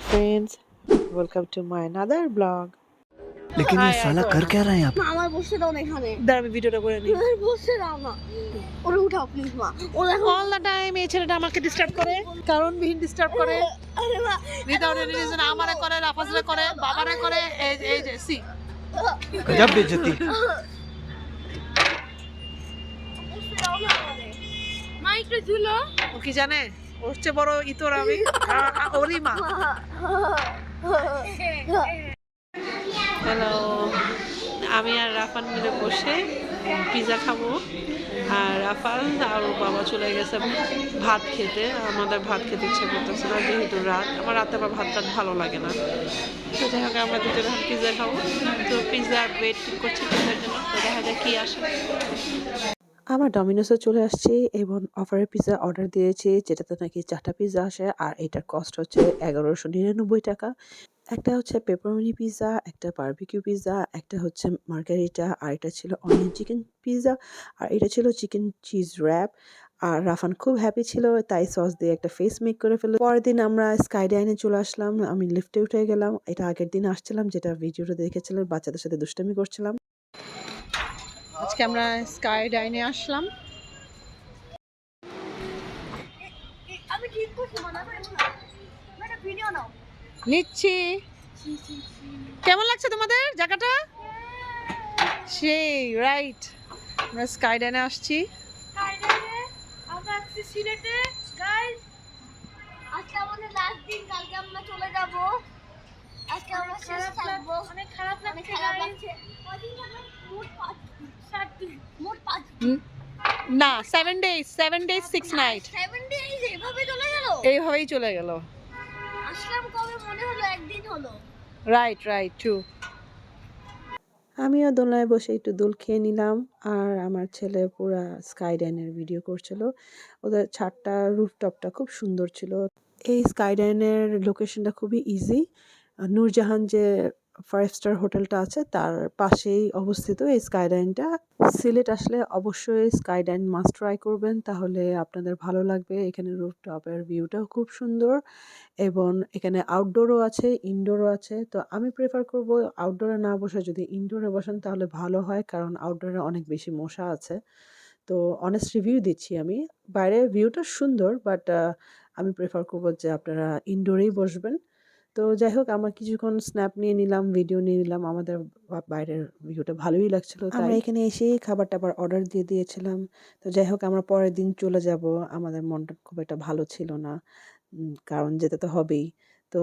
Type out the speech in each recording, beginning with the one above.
friends, welcome to my another vlog. लेकिन हाँ ये यार, साला तो कर है। क्या रहा है यहाँ पे মা আমার বসে দাও না এখানে দাঁড়া আমি ভিডিওটা করে নিই আর বসে দাও না ওরে উঠাও প্লিজ মা ও দেখো অল দ্য টাইম এই ছেলেটা আমাকে ডিস্টার্ব করে কারণবিহীন ডিস্টার্ব করে আরে মা উইদাউট এনি রিজন আমারে করে রাফাজরে করে বাবারে করে এই এই যে সি गजब बेइज्जती বসে দাও না আমারে। মা একটু ঝুলো ও কি জানে ওর চেয়ে বড় ইতর আমি ওরই মা হ্যালো আমি আর রাফান মিলে বসে পিৎজা খাব। আর রাফান আর বাবা চলে গেছে ভাত খেতে। আমাদের ভাত খেতে ইচ্ছে করতেছে না, যেহেতু রাত। আমার রাতে আবার ভাত টাত ভালো লাগে না। তো যাই হোক, আমরা দুজন এখন পিৎজা খাব। তো পিৎজার ওয়েট করছি পিজার জন্য। তো দেখা যায় কী আসে। আমার ডমিনোসে চলে আসছি এবং অফারের পিৎজা অর্ডার দিয়েছি, যেটাতে নাকি চারটা পিৎজা আসে, আর এটার কস্ট হচ্ছে এগারোশো নিরানব্বই টাকা। একটা হচ্ছে পেপারনি পিৎজা একটা বারবিকিউ পিৎজা একটা হচ্ছে মার্গারিটা আর এটা ছিল অনিয়ন চিকেন পিৎজা আর এটা ছিল চিকেন চিজ র্যাপ আর রাফান খুব হ্যাপি ছিল, তাই সস দিয়ে একটা ফেস মেক করে ফেলল। পরের দিন আমরা স্কাই ডাইনে চলে আসলাম, আমি লিফটে উঠে গেলাম। এটা আগের দিন আসছিলাম, যেটা ভিডিওটা দেখেছিলাম বাচ্চাদের সাথে দুষ্টামি করছিলাম। আজকে আমরা স্কাই ডাইনে আসলাম নিচ্ছি। কেমন লাগছে তোমাদের জায়গাটা? সেই রাইট আমরা স্কাই ডাইনে আসছি আমরা সিলেটে। আজকে আমাদের লাস্ট দিন কালকে আমরা চলে যাব। আজকে আমরা শেষ থাকব। অনেক খারাপ লাগছে না seven days seven days six night seven days এভাবে চলে গেল? এইভাবেই চলে গেল। আসলাম কবে মনে হলো একদিন হলো? রাইট রাইট ট্রু আমিও দোলনায় বসে একটু দোল খেয়ে নিলাম আর আমার ছেলে পুরা স্কাই ডাইনের ভিডিও করছিল। ওদের ছাদটা রুফটপটা খুব সুন্দর ছিল। এই স্কাই ডাইনের লোকেশনটা খুবই ইজি নূরজাহান যে ফাইভ স্টার হোটেলটা আছে, তার পাশেই অবস্থিত এই স্কাই ডাইনটা সিলেট আসলে অবশ্যই স্কাই ডাইন মাস্ট ট্রাই করবেন, তাহলে আপনাদের ভালো লাগবে। এখানে রুফটপের ভিউটাও খুব সুন্দর এবং এখানে আউটডোরও আছে ইনডোরও আছে। তো আমি প্রেফার করব আউটডোরে না বসে যদি ইনডোরে বসেন তাহলে ভালো হয়, কারণ আউটডোরে অনেক বেশি মশা আছে। তো অনেস্ট রিভিউ দিচ্ছি আমি। বাইরে ভিউটা সুন্দর বাট আমি প্রেফার করব যে আপনারা ইনডোরেই বসবেন। তো যাই হোক আমরা কিছুক্ষণ স্ন্যাপ নিয়ে নিলাম ভিডিও নিয়ে নিলাম। আমাদের বাইরের ভিউটা ভালোই লাগছিল আমরা এখানে এসেই খাবার টাবার অর্ডার দিয়ে দিয়েছিলাম। তো যাই হোক আমরা পরের দিন চলে যাব। আমাদের মনটা খুব একটা ভালো ছিল না। কারণ যেতে তো হবেই। তো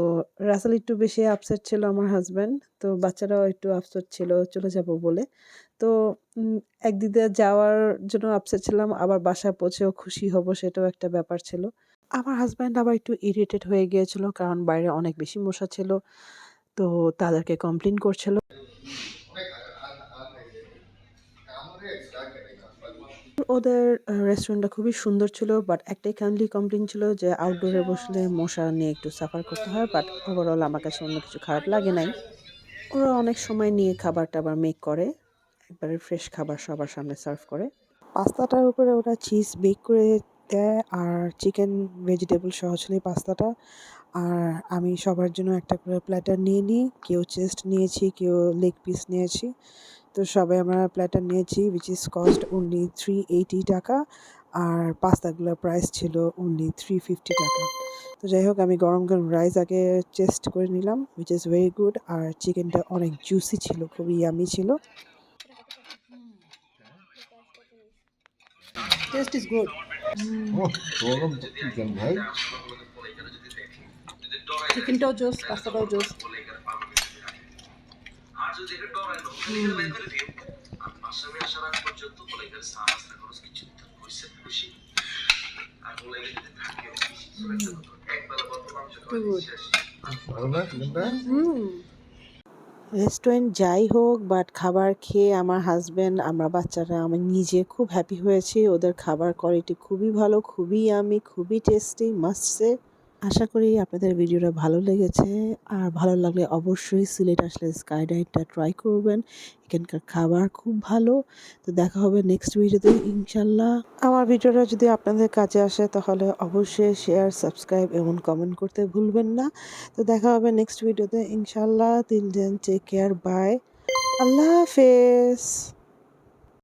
রাসেল একটু বেশি আপসেট ছিল আমার হাজব্যান্ড তো বাচ্চারাও একটু আপসেট ছিল, চলে যাব বলে। তো একদিকে যাওয়ার জন্য আপসেট ছিলাম, আবার বাসায় পৌঁছেও খুশি হব সেটাও একটা ব্যাপার ছিল। আমার হাজব্যান্ড আবার একটু ইরিটেট হয়ে গিয়েছিল, কারণ বাইরে অনেক বেশি মশা ছিল, তো তাদেরকে কমপ্লেন করছিল। ওদের রেস্টুরেন্টটা খুবই সুন্দর ছিল বাট একটাই কাইন্ডলি কমপ্লেন ছিল যে আউটডোরে বসলে মশা নিয়ে একটু সাফার করতে হয় বাট ওভারঅল আমার কাছে অন্য কিছু খারাপ লাগে নাই। ওরা অনেক সময় নিয়ে খাবার টাবার মেক করে, একবারে ফ্রেশ খাবার সবার সামনে সার্ভ করে। পাস্তাটার উপরে ওরা চিজ বেক করে দেয় আর চিকেন ভেজিটেবল সহ ছিল পাস্তাটা। আর আমি সবার জন্য একটা করে প্ল্যাটার নিয়ে নিই। কেউ চেস্ট নিয়েছি, কেউ লেগ পিস নিয়েছি। তো সবাই আমরা প্ল্যাটার নিয়েছি which is cost only three eighty টাকা। আর পাস্তাগুলোর প্রাইস ছিল অনলি থ্রি ফিফটি টাকা। তো যাই হোক, আমি গরম গরম রাইস আগে চেস্ট করে নিলাম উইচ ইজ ভেরি গুড আর চিকেনটা অনেক জুসি ছিল খুবই ইয়ামি ছিল। টেস্ট ইজ গুড গরম চিকেন ভাই? চিকেনটাও জোস পাস্তাটাও জোস ভালো না চিকেনটা? রেস্টুরেন্ট যাই হোক বাট খাবার খেয়ে আমার হাজব্যান্ড আমরা বাচ্চারা, আমি নিজে খুব হ্যাপি হয়েছি। ওদের খাবার কোয়ালিটি খুবই ভালো, খুবই আমি খুবই টেস্টি মাস্টসে আশা করি আপনাদের ভিডিওটা ভালো লেগেছে। আর ভালো লাগলে অবশ্যই সিলেট আসলে স্কাই ডাইটটা ট্রাই করবেন। এখানকার খাবার খুব ভালো। তো দেখা হবে নেক্সট ভিডিওতে ইনশাল্লাহ আমার ভিডিওটা যদি আপনাদের কাছে আসে তাহলে অবশ্যই শেয়ার সাবস্ক্রাইব এবং কমেন্ট করতে ভুলবেন না। তো দেখা হবে নেক্সট ভিডিওতে ইনশাল্লাহ till then take care bye আল্লাহ হাফেজ।